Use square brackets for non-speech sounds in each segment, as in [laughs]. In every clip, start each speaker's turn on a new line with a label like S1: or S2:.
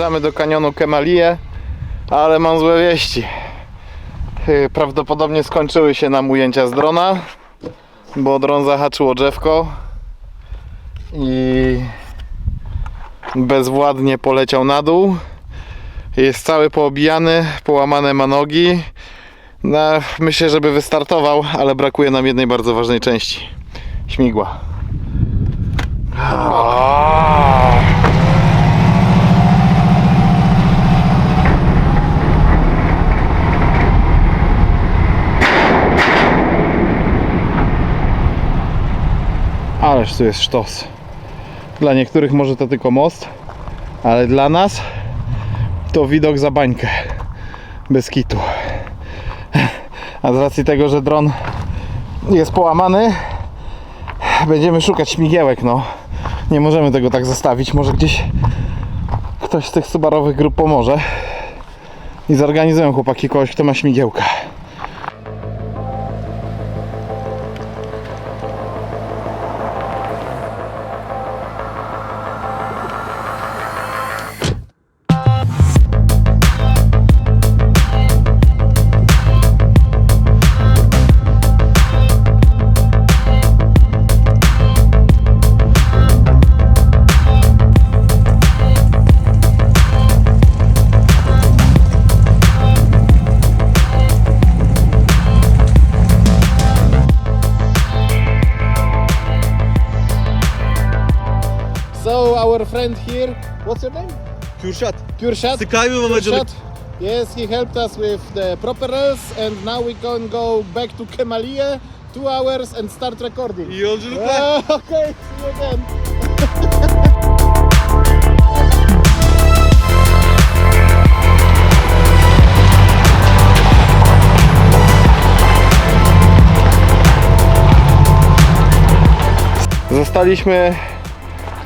S1: dojeżdżamy do kanionu Kemalie, ale mam złe wieści. Yy, Prawdopodobnie skończyły się nam ujęcia z drona, bo dron zahaczył o drzewko i bezwładnie poleciał na dół. Jest cały poobijany, połamane ma nogi. No, myślę, żeby wystartował, ale brakuje nam jednej bardzo ważnej części. Śmigła. Ależ tu jest sztos. Dla niektórych może to tylko most, ale dla nas to widok za bańkę. Bez kitu. A z racji tego, że dron jest połamany, będziemy szukać śmigiełek, no. Nie możemy tego tak zostawić. Może gdzieś ktoś z tych subarowych grup pomoże i zorganizują chłopaki kogoś, kto ma śmigiełka. Our friend here, what's your name?
S2: Kürşat.
S1: Kürşat. Kürşat. Yes, he helped us with the propellers and now we can go back to Kemalie, two hours and start recording.
S2: İyi yolculuklar.
S1: Ah, [laughs] okay, see you again. Zostaliśmy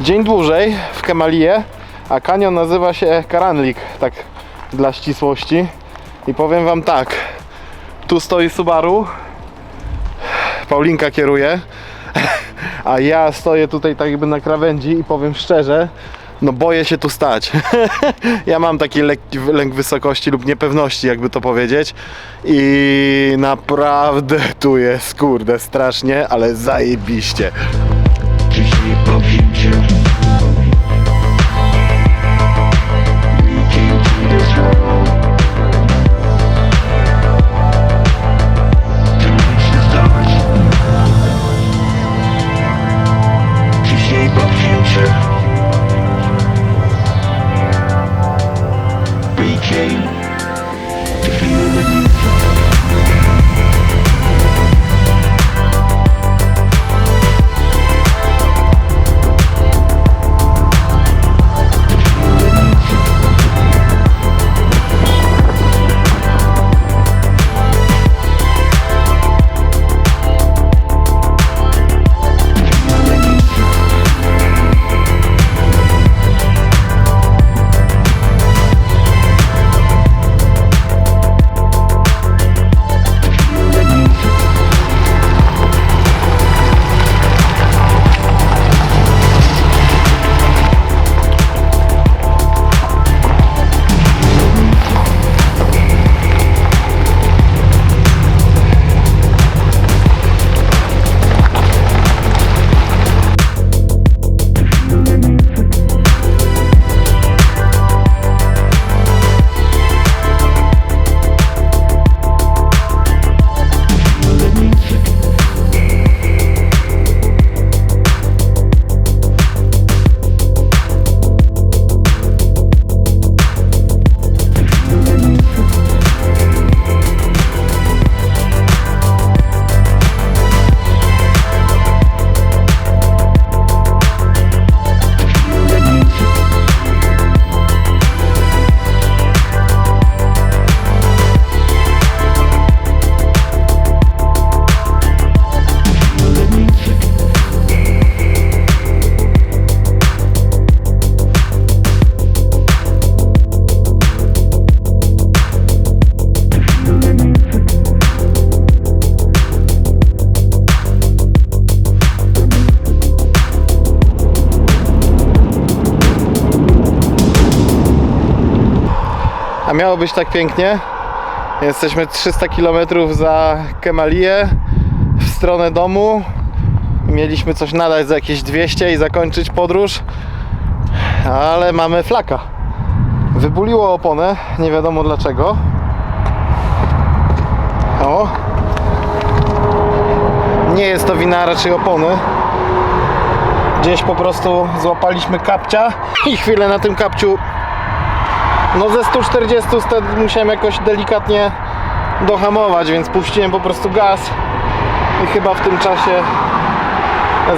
S1: dzień dłużej w Kemalie, a kanion nazywa się Karanlik, tak dla ścisłości. I powiem wam tak, tu stoi Subaru, Paulinka kieruje, [laughs] a ja stoję tutaj tak jakby na krawędzi i powiem szczerze, no boję się tu stać. [laughs] ja mam taki lekki lęk wysokości lub niepewności, jakby to powiedzieć. I naprawdę tu jest, kurde, strasznie, ale zajebiście.
S3: Dzisiaj powietrze We
S1: Miało być tak pięknie. Jesteśmy 300 km za Kemalię w stronę domu. Mieliśmy coś nadać za jakieś 200 i zakończyć podróż. Ale mamy flaka. Wybuliło oponę, nie wiadomo dlaczego. O. Nie jest to wina raczej opony. Gdzieś po prostu złapaliśmy kapcia i chwilę na tym kapciu no ze 140 wtedy musiałem jakoś delikatnie dohamować, więc puściłem po prostu gaz i chyba w tym czasie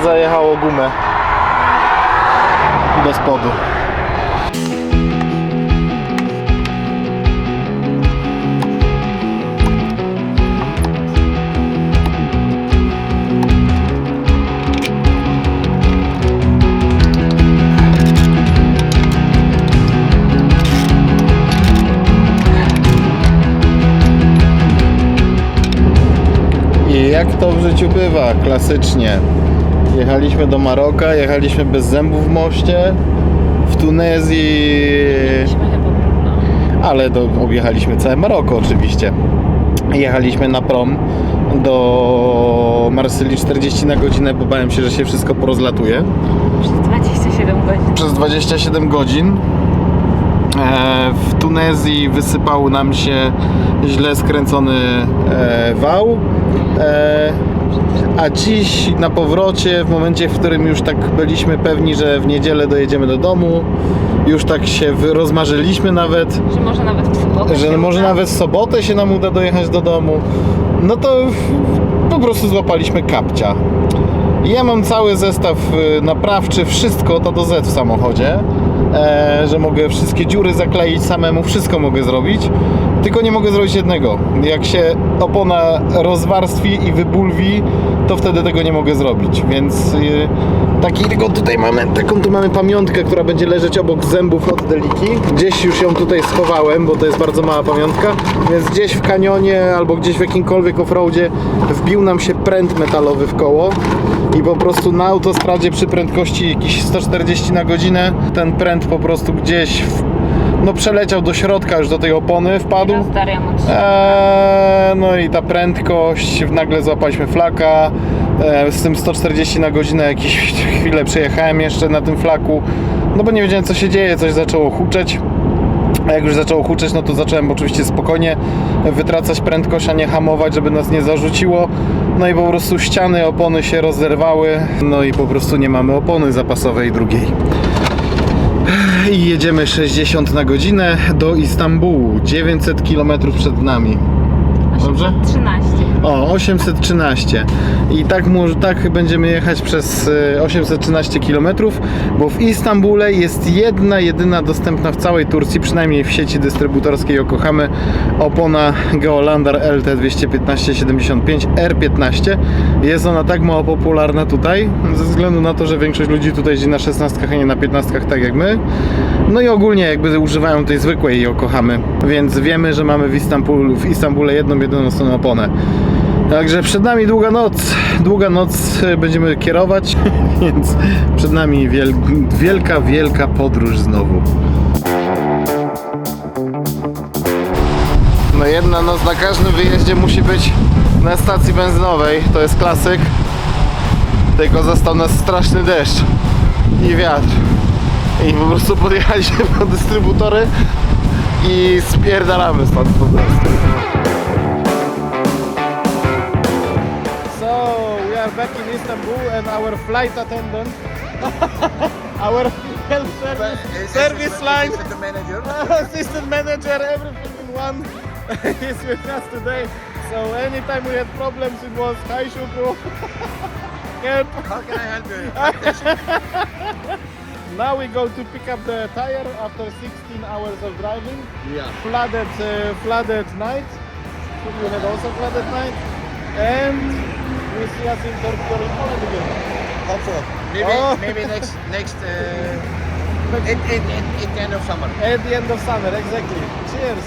S1: zajechało gumę do spodu. Jak to w życiu bywa, klasycznie. Jechaliśmy do Maroka, jechaliśmy bez zębów w moście. W Tunezji,
S2: chyba problem.
S1: ale do, objechaliśmy całe Maroko oczywiście. Jechaliśmy na prom do Marsylii 40 na godzinę, bo bałem się, że się wszystko porozlatuje.
S2: Przez 27 godzin.
S1: Przez 27 godzin. E, W Tunezji wysypał nam się źle skręcony e, wał. E, A dziś na powrocie, w momencie, w którym już tak byliśmy pewni, że w niedzielę dojedziemy do domu, już tak się rozmarzyliśmy nawet,
S2: Że może nawet w sobotę
S1: że
S2: się
S1: może
S2: uda.
S1: nawet w sobotę się nam uda dojechać do domu, no to po prostu złapaliśmy kapcia. Ja mam cały zestaw y, naprawczy, wszystko to do Z w samochodzie, że mogę wszystkie dziury zakleić samemu, wszystko mogę zrobić, tylko nie mogę zrobić jednego. Jak się opona rozwarstwi i wybulwi, to wtedy tego nie mogę zrobić, więc y, taki tylko tutaj mamy, taką tu mamy pamiątkę, która będzie leżeć obok zębów od Deliki. Gdzieś już ją tutaj schowałem, bo to jest bardzo mała pamiątka, więc gdzieś w kanionie albo gdzieś w jakimkolwiek offroadzie wbił nam się pręt metalowy w koło i po prostu na autostradzie przy prędkości jakieś 140 na godzinę ten pręt po prostu gdzieś w, no przeleciał do środka już do tej opony wpadł. Eee, no i ta prędkość, nagle złapaliśmy flaka eee, z tym 140 na godzinę, jakieś chwilę przejechałem jeszcze na tym flaku, no bo nie wiedziałem co się dzieje, coś zaczęło huczeć. A jak już zaczęło huczeć, no to zacząłem oczywiście spokojnie wytracać prędkość, a nie hamować, żeby nas nie zarzuciło. No i po prostu ściany opony się rozerwały, no i po prostu nie mamy opony zapasowej drugiej. I jedziemy 60 na godzinę do Istambułu, 900 km przed nami. Dobrze?
S2: 13.
S1: O, 813. I tak, tak będziemy jechać przez e, 813 km, bo w Istambule jest jedna, jedyna dostępna w całej Turcji, przynajmniej w sieci dystrybutorskiej Yokohamy, opona Geolandar LT215-75 R15. Jest ona tak mało popularna tutaj, ze względu na to, że większość ludzi tutaj jeździ na 16, a nie na 15, tak jak my. No i ogólnie jakby używają tej zwykłej Yokohamy, więc wiemy, że mamy w, Istanbul, w Istambule jedną, jedyną stronę oponę. Także przed nami długa noc, długa noc e, będziemy kierować, [laughs] więc przed nami wiel, wielka, wielka podróż znowu. No jedna noc na każdym wyjeździe musi być na stacji benzynowej, to jest klasyk. Tylko został nas straszny deszcz i wiatr. I po prostu podjechaliśmy [laughs] po dystrybutory i spierdalamy stąd po prostu. So we are back in Istanbul and our flight attendant, [laughs] our health service, service line,
S4: the manager. [laughs]
S1: assistant manager, everything in one is with us today. So anytime we had problems, it was hi Shukru, help.
S4: How can I help you?
S1: Now we go to pick up the tire after 16 hours of driving.
S4: Yeah.
S1: Flooded, uh, flooded night. You had also flooded night, and we see us in in Poland again.
S4: Hope so. Maybe
S1: Oh.
S4: maybe next next uh, at, at, at, at the end of summer.
S1: At the end of summer, exactly. Cheers!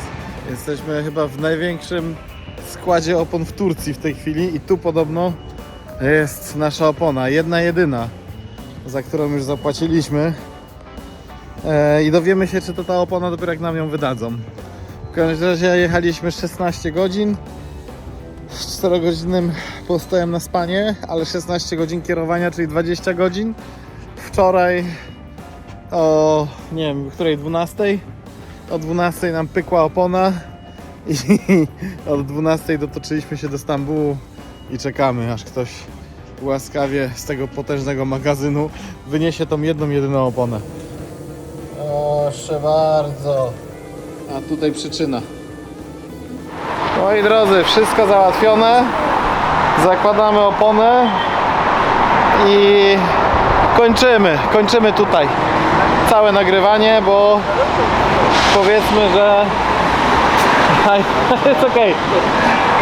S1: Jesteśmy chyba w największym składzie opon w Turcji w tej chwili i tu podobno jest nasza opona, jedna jedyna, za którą już zapłaciliśmy. E, I dowiemy się, czy to ta opona dopiero jak nam ją wydadzą. W każdym razie jechaliśmy 16 godzin z 4-godzinnym postojem na spanie, ale 16 godzin kierowania, czyli 20 godzin. Wczoraj o nie wiem, której 12? O 12 nam pykła opona i [laughs] od 12 dotoczyliśmy się do Stambułu i czekamy, aż ktoś łaskawie z tego potężnego magazynu wyniesie tą jedną, jedyną oponę. Proszę bardzo. A tutaj przyczyna. Moi drodzy, wszystko załatwione. Zakładamy oponę i kończymy. Kończymy tutaj całe nagrywanie, bo powiedzmy, że [laughs] [laughs] jest okej.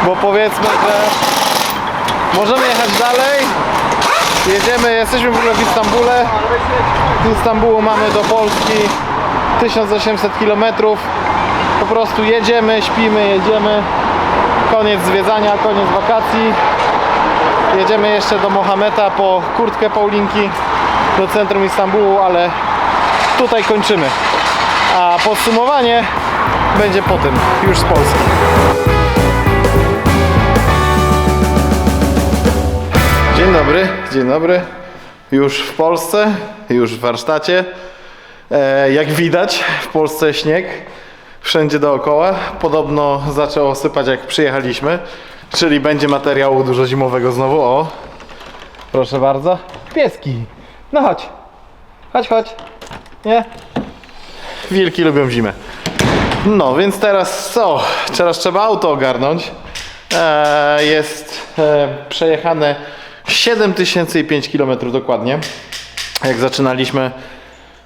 S1: Bo powiedzmy, że możemy jechać dalej. Jedziemy, jesteśmy w ogóle w Istambule. Z Istambułu mamy do Polski 1800 km. Po prostu jedziemy, śpimy, jedziemy. Koniec zwiedzania, koniec wakacji. Jedziemy jeszcze do Mohameda po kurtkę Paulinki do centrum Istambułu, ale tutaj kończymy. A podsumowanie będzie potem, już z Polski. Dzień dobry, dzień dobry. Już w Polsce, już w warsztacie. E, jak widać, w Polsce śnieg wszędzie dookoła. Podobno zaczęło sypać jak przyjechaliśmy, czyli będzie materiału dużo zimowego znowu. O, proszę bardzo. Pieski, no chodź. Chodź, chodź. Nie? Wilki lubią zimę. No, więc teraz co? Teraz trzeba auto ogarnąć. E, jest e, przejechane 7005 km dokładnie. Jak zaczynaliśmy,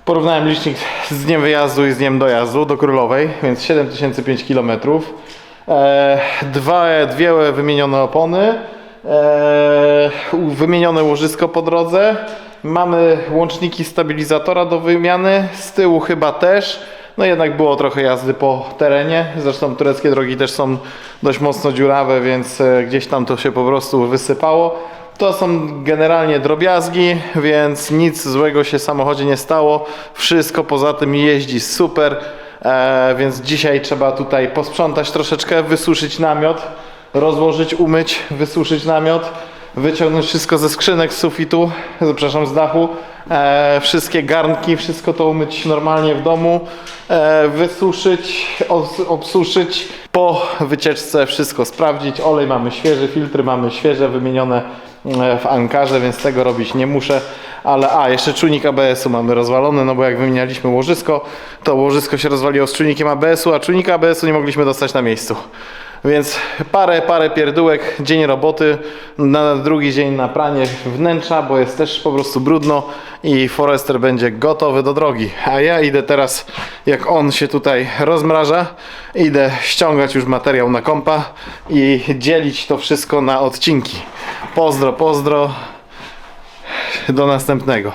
S1: porównałem licznik z dniem wyjazdu i z dniem dojazdu do Królowej, więc 7005 km. E, dwa, dwie wymienione opony, e, wymienione łożysko po drodze. Mamy łączniki stabilizatora do wymiany, z tyłu chyba też. No jednak było trochę jazdy po terenie. Zresztą tureckie drogi też są dość mocno dziurawe, więc e, gdzieś tam to się po prostu wysypało. To są generalnie drobiazgi, więc nic złego się samochodzie nie stało. Wszystko poza tym jeździ super, e, więc dzisiaj trzeba tutaj posprzątać troszeczkę, wysuszyć namiot, rozłożyć, umyć, wysuszyć namiot, wyciągnąć wszystko ze skrzynek z sufitu, przepraszam, z dachu, e, wszystkie garnki, wszystko to umyć normalnie w domu, e, wysuszyć, obsuszyć, po wycieczce wszystko sprawdzić, olej mamy świeży, filtry mamy świeże, wymienione e, w Ankarze, więc tego robić nie muszę, ale a, jeszcze czujnik ABS-u mamy rozwalony, no bo jak wymienialiśmy łożysko, to łożysko się rozwaliło z czujnikiem ABS-u, a czujnika ABS-u nie mogliśmy dostać na miejscu. Więc parę, parę pierdółek, dzień roboty, na drugi dzień na pranie wnętrza, bo jest też po prostu brudno i Forester będzie gotowy do drogi. A ja idę teraz, jak on się tutaj rozmraża, idę ściągać już materiał na kompa i dzielić to wszystko na odcinki. Pozdro, pozdro, do następnego.